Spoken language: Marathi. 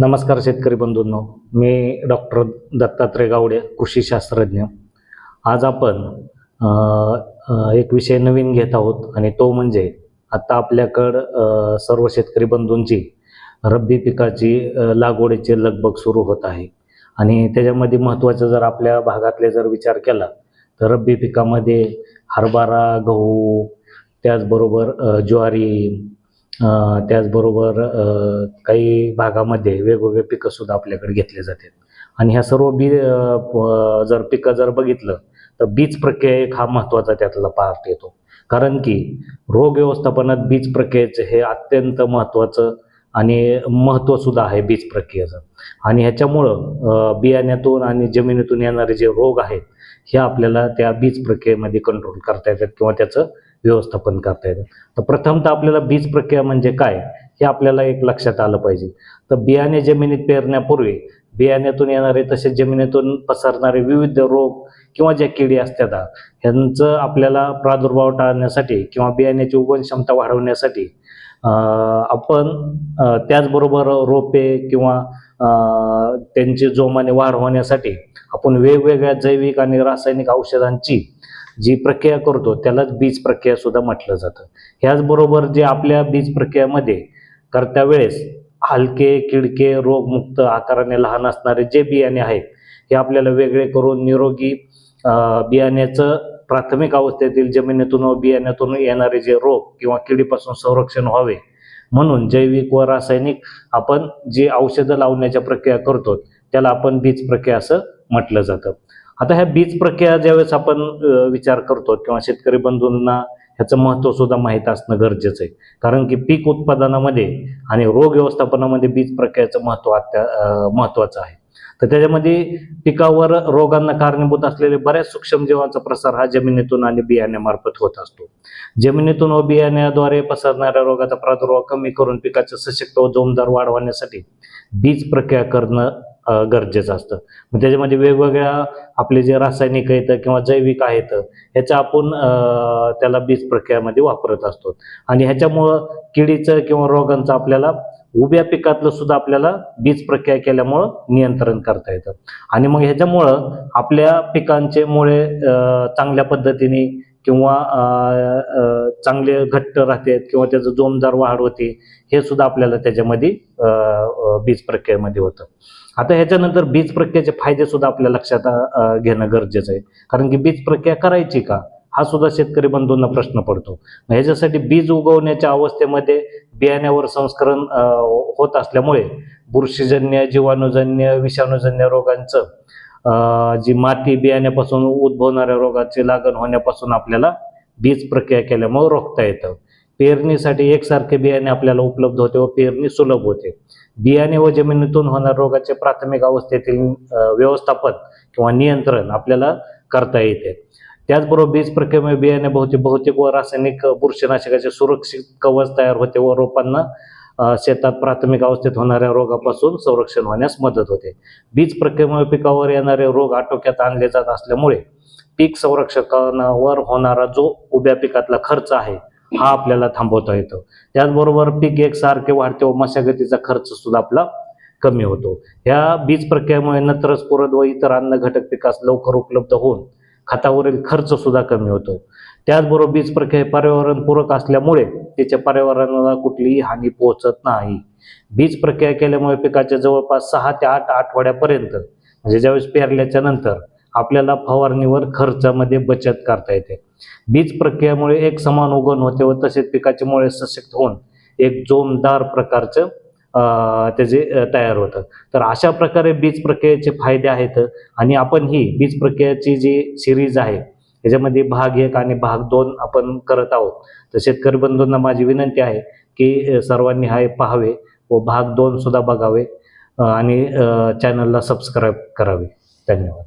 नमस्कार शेतकरी बंधूंनो. मी डॉक्टर दत्तात्रय गावडे कृषी शास्त्रज्ञ. आज आपण एक विषय नवीन घेत आहोत आणि तो म्हणजे आता आपल्याकडं सर्व शेतकरी बंधूंची रब्बी पिकाची लागवडीची लगबग सुरू होत आहे. आणि त्याच्यामध्ये महत्त्वाचं जर आपल्या भागातले जर विचार केला तर रब्बी पिकामध्ये हरभरा गहू त्याचबरोबर ज्वारी त्याचबरोबर काही भागामध्ये वेगवेगळे पिकंसुद्धा आपल्याकडे घेतले जातात. आणि ह्या सर्व बी जर पिकं जर बघितलं तर बीज प्रक्रिया एक हा महत्त्वाचा त्यातला पार्ट येतो. कारण की रोग व्यवस्थापनात बीज प्रक्रियेचं हे अत्यंत महत्त्वाचं आणि महत्त्वसुद्धा आहे बीज प्रक्रियेचं. आणि ह्याच्यामुळं बियाण्यातून आणि जमिनीतून येणारे जे रोग आहेत हे आपल्याला त्या बीज प्रक्रियेमध्ये कंट्रोल करता येतात किंवा त्याचं व्यवस्थापन करता येतं. तर प्रथमतः आपल्याला बीज प्रक्रिया म्हणजे काय हे आपल्याला एक लक्षात आलं पाहिजे. तर बियाणे जमिनीत पेरण्यापूर्वी बियाण्यातून येणारे तसेच जमिनीतून पसरणारे विविध रोग किंवा ज्या किडी असतात यांचं आपल्याला प्रादुर्भाव टाळण्यासाठी किंवा बियाण्याची उगवण क्षमता वाढवण्यासाठी आपण त्याचबरोबर रोपे किंवा त्यांची जोमाने वाढ होण्यासाठी आपण वेगवेगळ्या जैविक आणि रासायनिक औषधांची जी प्रक्रिया करतो त्यालाच बीज प्रक्रिया सुद्धा म्हटलं जातं. ह्याचबरोबर जे आपल्या बीज प्रक्रियामध्ये करत्या वेळेस हलके किडके रोगमुक्त आकाराने लहान असणारे जे बियाणे आहेत हे आपल्याला वेगळे करून निरोगी बियाण्याचं प्राथमिक अवस्थेतील जमिनीतून व बियाण्यातून येणारे जे रोग किंवा किडीपासून संरक्षण व्हावे म्हणून जैविक व रासायनिक आपण जी औषधं लावण्याच्या प्रक्रिया करतो त्याला आपण बीज प्रक्रिया असं म्हटलं जातं. आता ह्या बीज प्रक्रिया ज्यावेळेस आपण विचार करतो किंवा शेतकरी बंधूंना ह्याचं महत्त्व सुद्धा माहीत असणं गरजेचं आहे. कारण की पीक उत्पादनामध्ये आणि रोग व्यवस्थापनामध्ये बीज प्रक्रियाचं महत्त्व अत्या महत्त्वाचं आहे. तर त्याच्यामध्ये पिकावर रोगांना कारणीभूत असलेले बऱ्याच सूक्ष्मजीवांचा प्रसार हा जमिनीतून आणि बियाण्यामार्फत होत असतो. जमिनीतून व बियाण्याद्वारे पसरणाऱ्या रोगाचा प्रादुर्भाव कमी करून पिकाचं सशक्त व जोमदार वाढवण्यासाठी बीज प्रक्रिया करणं गरजेचं असतं. मग त्याच्यामध्ये वेगवेगळ्या आपले जे रासायनिक आहेत किंवा जैविक आहेत ह्याचा आपण त्याला बीज प्रक्रियामध्ये वापरत असतो. आणि ह्याच्यामुळं किडीचं किंवा रोगांचं आपल्याला उभ्या पिकातलं सुद्धा आपल्याला बीज प्रक्रिया केल्यामुळं नियंत्रण करता येतं. आणि मग ह्याच्यामुळं आपल्या पिकांचे मुळे चांगल्या पद्धतीने किंवा चांगले घट्ट राहतात किंवा त्याचं जोमदार वाढ होते हे सुद्धा आपल्याला त्याच्यामध्ये बीज प्रक्रियेमध्ये होतं. आता ह्याच्यानंतर बीज प्रक्रियेचे फायदे सुद्धा आपल्या लक्षात घेणं गरजेचं आहे. कारण की बीज प्रक्रिया करायची का? हा सुद्धा शेतकरी बंधूंना प्रश्न पडतो. मग ह्याच्यासाठी बीज उगवण्याच्या अवस्थेमध्ये बियाण्यावर संस्करण होत असल्यामुळे बुरशीजन्य जीवाणूजन्य विषाणूजन्य रोगांचं जी माती बियाण्यापासून उद्भवणाऱ्या रोगाची लागण होण्यापासून आपल्याला बीज प्रक्रिया केल्यामुळे रोखता येतं. पेरणीसाठी एकसारखे बियाणे आपल्याला उपलब्ध होते व पेरणी सुलभ होते. बियाणे व जमिनीतून होणाऱ्या रोगाचे प्राथमिक अवस्थेतील व्यवस्थापन किंवा नियंत्रण आपल्याला करता येते. त्याचबरोबर बीज प्रक्रियेमुळे बियाणे भौतिक भौतिक व रासायनिक बुरशीनाशकाचे सुरक्षित कवच तयार होते व रोपांना शेतात प्राथमिक अवस्थेत होणाऱ्या रोगापासून संरक्षण होण्यास मदत होते. बीज प्रक्रियेमुळे पिकावर येणारे रोग आटोक्यात आणले जात असल्यामुळे पीक संरक्षकांवर होणारा जो उभ्या पिकातला खर्च आहे हा आपल्याला थांबवता येतो. त्याचबरोबर पीक एकसारखे वाढते व मशागतीचा खर्च सुद्धा आपला कमी होतो. ह्या बीज प्रक्रियेमुळे नत्र स्फुरद व इतर अन्न घटक पिकास लवकर उपलब्ध होऊन खतावरील खर्च सुद्धा कमी होतो. त्याचबरोबर बीज प्रक्रिया पर्यावरणपूरक असल्यामुळे त्याच्या पर्यावरणाला कुठलीही हानी पोहोचत नाही. बीज प्रक्रिया केल्यामुळे पिकाच्या जवळपास सहा ते आठ आठवड्यापर्यंत म्हणजे ज्यावेळेस पेरल्याच्या नंतर आपल्याला फवारणीवर खर्चामध्ये बचत करता येते. बीज प्रक्रियेमुळे एक समान उगवण होते व तसेच पिकाचे मुळे सशक्त होऊन एक जोमदार प्रकारचं त्याचे तयार होतं. तर अशा प्रकारे बीज प्रक्रियेचे फायदे आहेत आणि आपण ही बीज प्रक्रियेची जी सिरीज आहे त्याच्यामध्ये भाग एक आणि भाग दोन आपण करत आहोत. तर शेतकरी बंधूंना माझी विनंती आहे की सर्वांनी हा पाहावे व भाग दोन सुद्धा बघावे आणि चॅनलला सबस्क्राईब करावे. धन्यवाद.